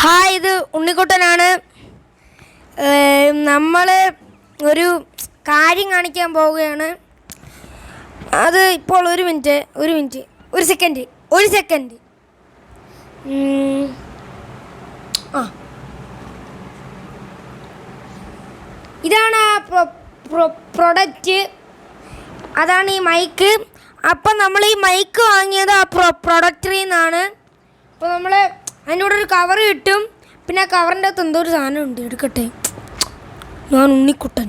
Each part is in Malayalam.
ഹായ് ഇത് ഉണ്ണിക്കുട്ടനാണ്. നമ്മൾ ഒരു കാര്യം കാണിക്കാൻ പോവുകയാണ്. അത് ഇപ്പോൾ ഒരു മിനിറ്റ് ഒരു മിനിറ്റ് ഒരു സെക്കൻഡ് ഒരു സെക്കൻഡ്. ആ. ഇതാണ് ആ പ്രൊഡക്റ്റ്. അതാണ് ഈ മൈക്ക്. അപ്പം നമ്മൾ ഈ മൈക്ക് വാങ്ങിയത് ആ പ്രൊ പ്രൊഡക്റ്റിൽ നിന്നാണ്. അപ്പോൾ നമ്മൾ അതിന്റെ കൂടെ ഒരു കവർ കിട്ടും. പിന്നെ ആ കവറിന്റെ അകത്ത് എന്തോ ഒരു സാധനം ഉണ്ട്. എടുക്കട്ടെ. ഞാൻ ഉണ്ണിക്കുട്ടൻ.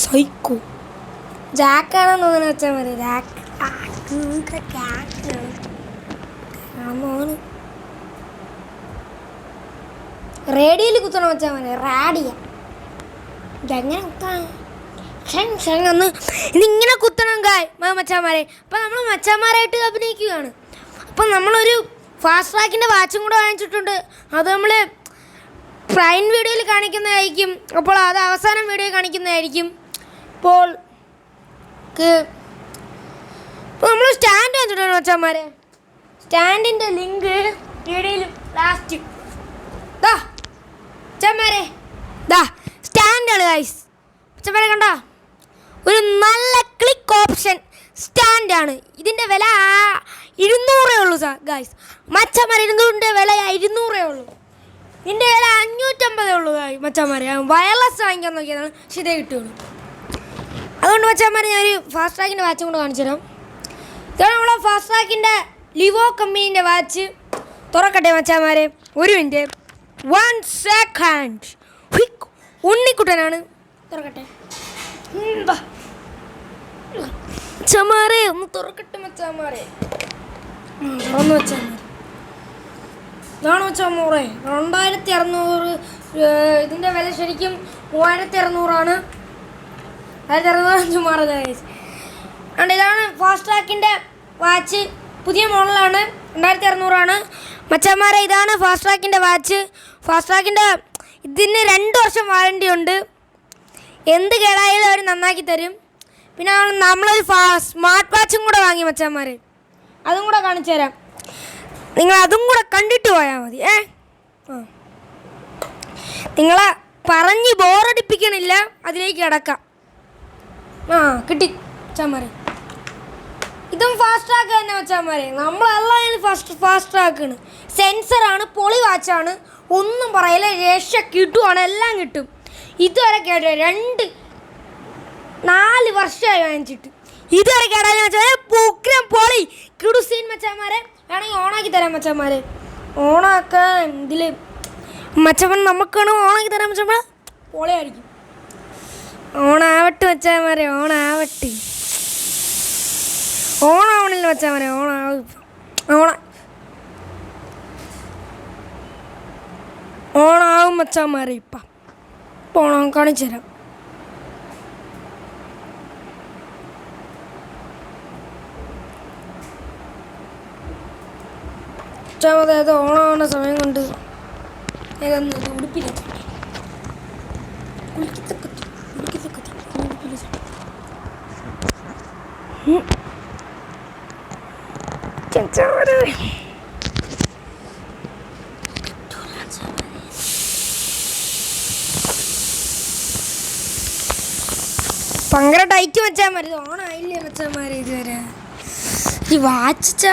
സൈക്കോ ജാക്കാണെന്ന് തോന്നുന്നു വെച്ചാൽ മതി റേഡിയോയിൽ കുത്തണം വെച്ചാൽ മതി റാഡിയ ഇതെങ്ങനെ കുത്താൻ? ഇതിങ്ങനെ കുത്തണം കായ് മച്ചാമാരെ. അപ്പം നമ്മൾ മച്ചാമാരായിട്ട് അഭിനയിക്കുകയാണ്. അപ്പം നമ്മളൊരു ഫാസ്റ്റ് ട്രാക്കിന്റെ വാച്ചും കൂടെ വാങ്ങിച്ചിട്ടുണ്ട്. അത് നമ്മൾ പ്രൈം വീഡിയോയിൽ കാണിക്കുന്നതായിരിക്കും. അപ്പോൾ അത് അവസാനം വീഡിയോ കാണിക്കുന്നതായിരിക്കും. ഇപ്പോൾ ഇപ്പോൾ നമ്മൾ സ്റ്റാൻഡ് വാങ്ങിച്ചിട്ടുണ്ട് മച്ചാമാരെ സ്റ്റാൻഡിന്റെ ലിങ്ക് വീഡിയോയിൽ ലാസ്റ്റ് ദാ ദാ സ്റ്റാൻഡാണ് ഗൈസ് ചമ്മരെ കണ്ടോ? ഒരു നല്ല ക്ലിക്ക് ഓപ്ഷൻ സ്റ്റാൻഡാണ് ഇതിന്റെ വില ഇരുന്നൂറേ ഉള്ളൂ സാർ. ഗായ്സ് മച്ചന്മാർ ഇരുന്നൂറിന്റെ വില ഇരുന്നൂറേ ഉള്ളൂ. ഇതിന്റെ വില അഞ്ഞൂറ്റമ്പതേ ഉള്ളൂ മച്ചന്മാരെ. വയർലെസ് വാങ്ങിക്കാൻ നോക്കിയതാണ് പക്ഷേ ഇതേ കിട്ടുള്ളൂ അതുകൊണ്ട് മച്ചന്മാരെ ഞാൻ ഒരു ഫാസ്റ്റ് ട്രാക്കിന്റെ വാച്ചും കൂടെ കാണിച്ചു തരാം. ഇതാണ് നമ്മളെ ഫാസ്റ്റ് ട്രാക്കിന്റെ ലിവോ കമ്പനീന്റെ വാച്ച് തുറക്കട്ടെ മച്ചാമാരെ ഒരു മിനിറ്റ്. One second ഉണ്ണിക്കുട്ടനാണ്. തുറക്കട്ടെ. ചമാരെ ഒന്ന് തുറക്കട്ടെ മച്ചാമാരെ തുറന്ന് വെച്ചാൽ ഇതാണ് മോറെ രണ്ടായിരത്തി അറുന്നൂറ് ഇതിന്റെ വില ശരിക്കും മൂവായിരത്തി അറുന്നൂറാണ് ആയിരത്തി അറുന്നൂറ് മാറുന്നത് അതുകൊണ്ട് ഇതാണ് ഫാസ്റ്റ് ട്രാക്കിന്റെ വാച്ച് പുതിയ മോഡലാണ് രണ്ടായിരത്തി അറുന്നൂറാണ് മച്ചന്മാരെ ഇതാണ് ഫാസ്റ്റ് ട്രാക്കിന്റെ വാച്ച് ഫാസ്റ്റ് ട്രാക്കിന്റെ ഇതിന് രണ്ട് വർഷം വാറണ്ടി ഉണ്ട്. എന്ത് കേടായാലും അവർ നന്നാക്കി തരും. പിന്നെ നമ്മളൊരു സ്മാർട്ട് വാച്ചും കൂടെ വാങ്ങി മച്ചന്മാരെ. അതും കൂടെ കാണിച്ചു തരാം. നിങ്ങൾ അതും കൂടെ കണ്ടിട്ട് പോയാൽ മതി. ഏ? നിങ്ങളെ പറഞ്ഞ് ബോറടിപ്പിക്കണില്ല അതിലേക്ക് കിടക്കാം ആ കിട്ടി. ചമ്മറി ഇതും ഫാസ്റ്റ് ട്രാക്ക് തന്നെ വെച്ചാൽ നമ്മളെല്ലാം ഫസ്റ്റ് ഫാസ്റ്റ് ട്രാക്കാണ് സെൻസറാണ് പൊളി വാച്ചാണ് ഒന്നും പറയില്ല രക്ഷ കിട്ടുവാണ് എല്ലാം കിട്ടും. ഇതുവരെ കേട്ടോ രണ്ട് നാല് വർഷമായി വാങ്ങിച്ചിട്ട്. ഇതുവരെ കേടാ വെച്ചാൽ പൂക്രം പൊളി. കിടുസീൻ മച്ചാമാരെ. വേണമെങ്കിൽ ഓണാക്കി തരാം മച്ചാമാരെ. ഓണാക്കാൻ ഇതിൽ മച്ചപ്പൻ നമുക്കാണ് ഓണാക്കി തരാൻ മച്ചമ്മ പൊളിയായിരിക്കും. ഓണാവട്ടെ മച്ചാമാരെ ഓണാവട്ടെ. ഓണാവണില്ല മച്ചാമാരെ ഓണാവും ഓണ ഓണാവും മച്ചാമാരെ ഇപ്പം. ഓണം കാണിച്ചു തരാം മച്ചാമത് അത് ഓണാവുന്ന സമയം കൊണ്ട്. ഉടുപ്പില്ല. ഭയങ്കര ടൈറ്റ് വെച്ചാൽ മതി ഓണായില്ലേ മച്ചാന്മാരെ ഇതുവരെ? ഈ വാച്ച്